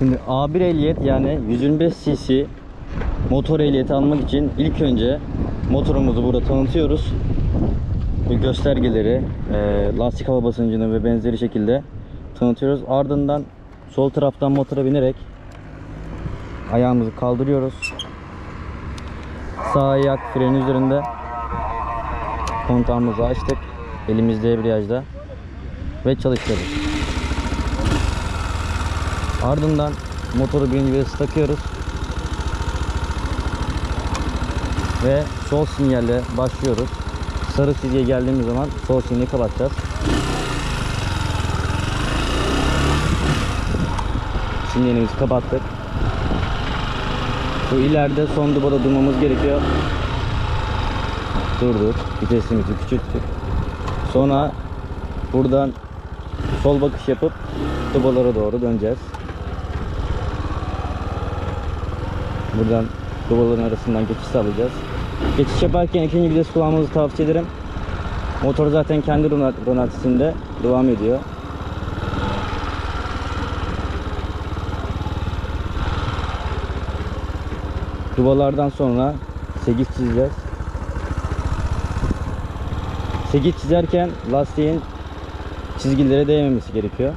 Şimdi A1 ehliyet yani 125 cc motor ehliyeti almak için ilk önce motorumuzu burada tanıtıyoruz. Bu göstergeleri, e, lastik hava basıncını ve benzeri şekilde tanıtıyoruz. Ardından sol taraftan motora binerek ayağımızı kaldırıyoruz. Sağ ayak frenin üzerinde. Kontağımızı açtık. Elimizde debriyajda ve çalıştırdık. Ardından motoru birinci vitese takıyoruz. Ve sol sinyalle başlıyoruz. Sarı çizgiye geldiğimiz zaman sol sinyali kapatacağız. Sinyalimizi kapattık. Bu ileride son dubada durmamız gerekiyor. Durduk. Vitesimizi küçülttük. Sonra buradan sol bakış yapıp dubalara doğru döneceğiz. Buradan dubaların arasından geçiş sağlayacağız. Geçiş yaparken ikinci vites kullanmanızı tavsiye ederim. Motor zaten kendi rona- ronatisinde devam ediyor. Dubalardan sonra 8 çizeceğiz. 8 çizerken lastiğin çizgilere değmemesi gerekiyor.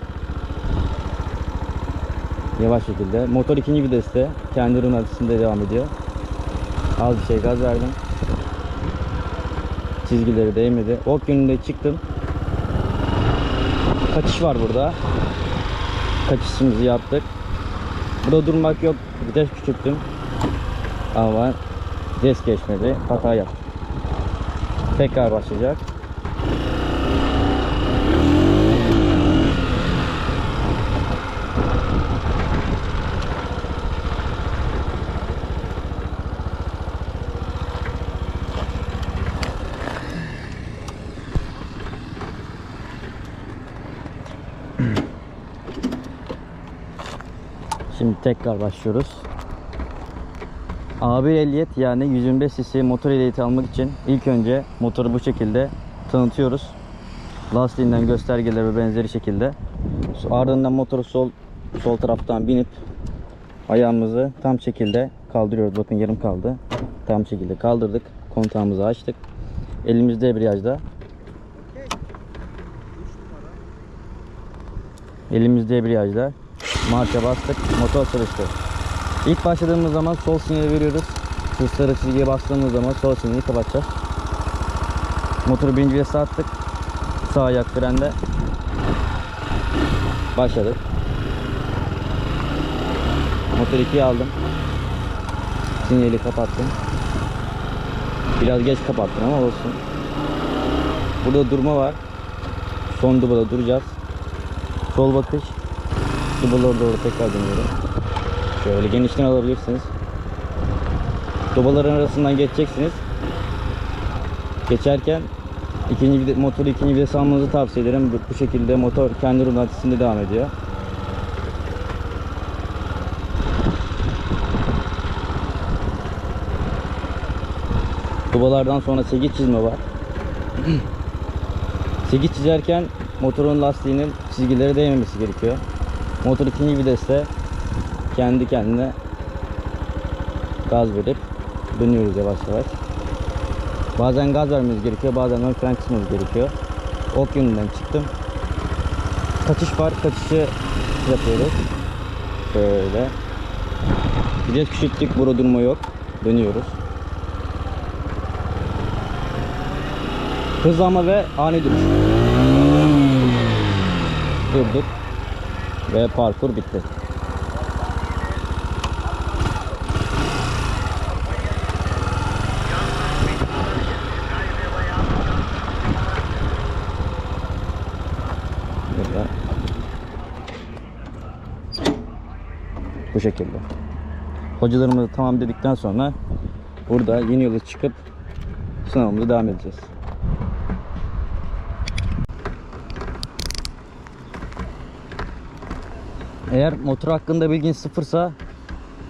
Yavaş şekilde. Motor ikinci viteste kendi ronatisinde devam ediyor. Az bir şey gaz verdim. Çizgileri değmedi. Ok yönünde çıktım. Kaçış var burada. Kaçışımızı yaptık. Burada durmak yok. Vites küçülttüm. Ama vites geçmedi. Hata yaptım. Tekrar başlayacak. Şimdi tekrar başlıyoruz. A1 ehliyet yani 125 cc motor ehliyeti almak için ilk önce motoru bu şekilde tanıtıyoruz. Lastiğinden göstergeler ve benzeri şekilde. Ardından motoru sol sol taraftan binip ayağımızı tam şekilde kaldırıyoruz. Bakın yarım kaldı. Tam şekilde kaldırdık. Kontağımızı açtık. Elimiz debriyajda. Elimiz debriyajda. Marşa bastık. Motor çalıştı. İlk başladığımız zaman sol sinyali veriyoruz. Şu sarı çizgiye bastığımız zaman sol sinyali kapatacağız. Motoru birinci vitese attık. Sağ ayak frende. Başladık. Motor 2'ye aldım. Sinyali kapattım. Biraz geç kapattım ama olsun. Burada durma var. Son dubada duracağız. Sol bakış. Dubalara doğru tekrar dönüyorum. Şöyle genişten alabilirsiniz. Dubaların arasından geçeceksiniz. Geçerken ikinci vide- motoru ikinci vites almanızı tavsiye ederim. Bu, bu şekilde motor kendi rotatisinde devam ediyor. Dubalardan sonra 8 çizme var. 8 çizerken motorun lastiğinin çizgilere değmemesi gerekiyor. Motor ikinci viteste kendi kendine gaz verip dönüyoruz yavaş yavaş. Bazen gaz vermemiz gerekiyor, bazen ön fren kısmamız gerekiyor. Ok yönünden çıktım. Kaçış var, kaçışı yapıyoruz. Şöyle. Vites küçülttük, burada durma yok. Dönüyoruz. Hızlanma ve ani duruş. Durduk. Ve parkur bitti. Burada. Bu şekilde. Hocalarımızı tamam dedikten sonra burada yeni yola çıkıp sınavımıza devam edeceğiz. Eğer motor hakkında bilgin sıfırsa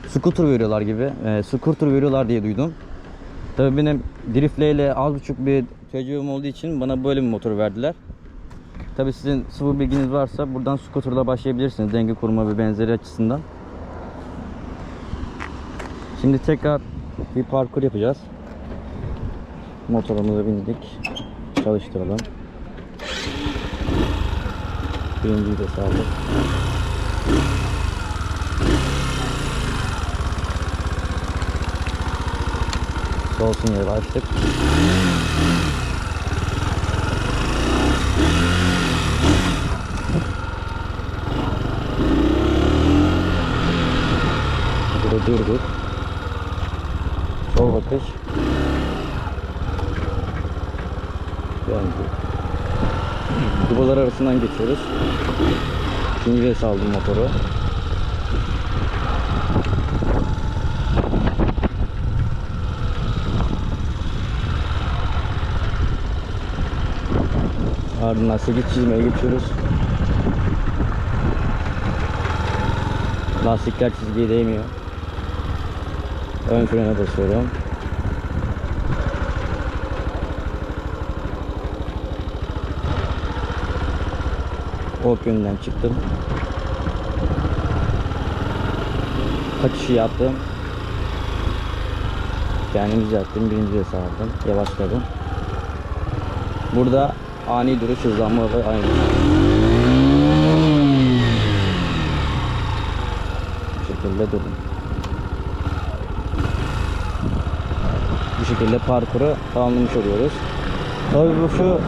scooter veriyorlar gibi. E, scooter veriyorlar diye duydum. Tabii benim driftle ile az buçuk bir tecrübem olduğu için bana böyle bir motor verdiler. Tabii sizin sıfır bilginiz varsa buradan scooter'la başlayabilirsiniz. Denge kurma ve benzeri açısından. Şimdi tekrar bir parkur yapacağız. Motorumuza bindik. Çalıştıralım. Birinciyi de sağladık. Sol sinyali açtık. Burada durduk. Sol bakış. Döndük. Dubalar arasından geçiyoruz. İkinci vites aldım motoru. Ardından 8 çizmeye geçiyoruz. Lastikler çizgiye değmiyor. Ön frene basıyorum. Ok yönünden çıktım. Kaçışı yaptım. Kendimiz yaptım. Birinci de sağladım. Yavaşladım. Burada ani duruş hızlanma ve aynı. Bu şekilde durdum. Bu şekilde parkuru tamamlamış oluyoruz. Tabii bu şu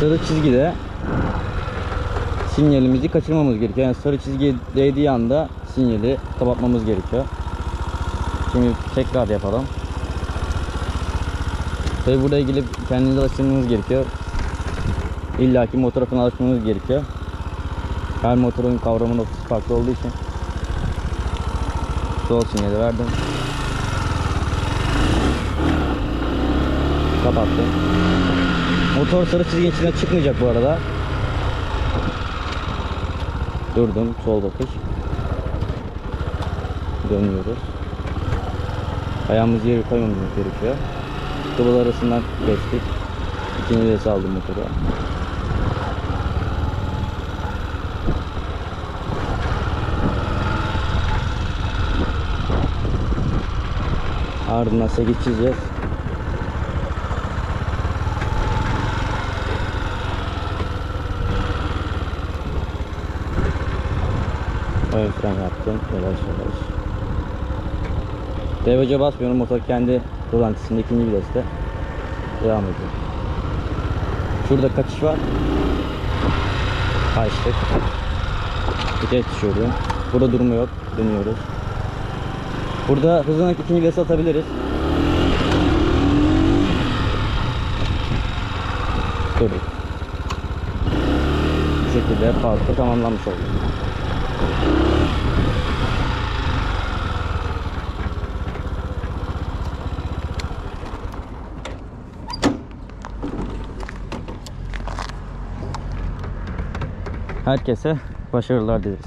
sarı çizgide sinyalimizi kaçırmamız gerekiyor. Yani sarı çizgiye değdiği anda sinyali kapatmamız gerekiyor. Şimdi tekrar yapalım. Tabi burada ilgili kendinize alıştırmanız gerekiyor. İlla ki motora falan alışmanız gerekiyor. Her motorun kavrama noktası farklı olduğu için. Sol sinyali verdim. Kapattım. Motor sarı çizginin içine çıkmayacak bu arada. Durdum. Sol bakış. Dönüyoruz. Ayağımızı yere koymamız gerekiyor. Dubalar arasından geçtik. İkinci vites aldım motoru. Ardından 8 çizeceğiz. Ön fren yaptım. Yavaş yavaş. Devrece basmıyorum. Motor kendi rolantisinde ikinci viteste devam ediyor. Şurada kaçış var. Kaçtık. Vites düşürdüm. Burada durma yok. Dönüyoruz. Burada hızlanıp ikinci vites atabiliriz. Durduk. Bu şekilde parkur tamamlanmış oldu. Herkese başarılar dileriz.